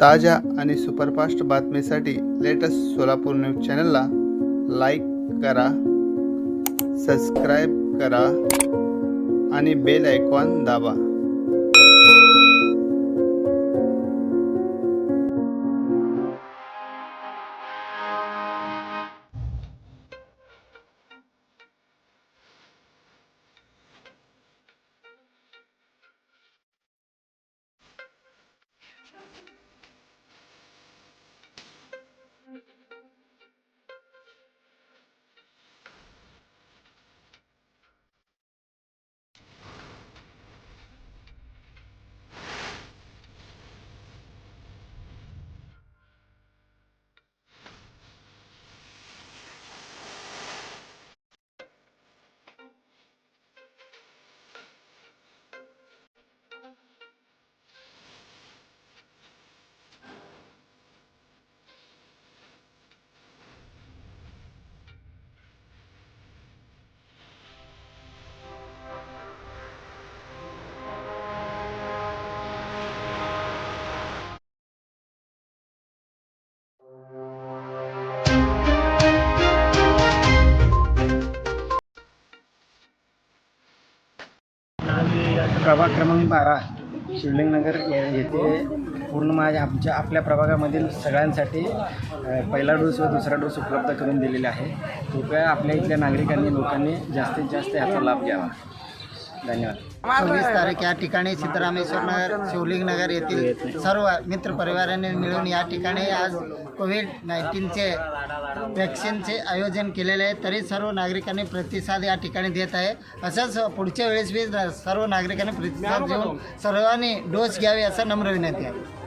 ताज्या आणि सुपरफास्ट बातमीसाठी लेटेस्ट सोलापूर न्यूज चॅनलला लाईक करा सबस्क्राईब करा आणि बेल आयकॉन दाबा. प्रभाग क्रमांक बारा शिवलिंगनगर येथे पूर्ण माझ्या आमच्या आपल्या प्रभागामधील सगळ्यांसाठी पहिला डोस व दुसरा डोस उपलब्ध करून दिलेला आहे. कृपया आपल्या इथल्या नागरिकांनी लोकांनी जास्तीत जास्त याचा लाभ घ्यावा. धन्यवाद. सव्वीस तारीख या ठिकाणी सिद्धरामेश्वर नगर शिवलिंग नगर येथील सर्व मित्र परिवाराने मिळून या ठिकाणी आज कोविड नाईन्टीनचे वॅक्सिनचे आयोजन केलेले आहे. तरी सर्व नागरिकांनी प्रतिसाद या ठिकाणी देत आहे. असंच पुढच्या वेळेस बी सर्व नागरिकांनी प्रतिसाद देऊन सर्वांनी डोस घ्यावे असं नम्र विनंती आहे.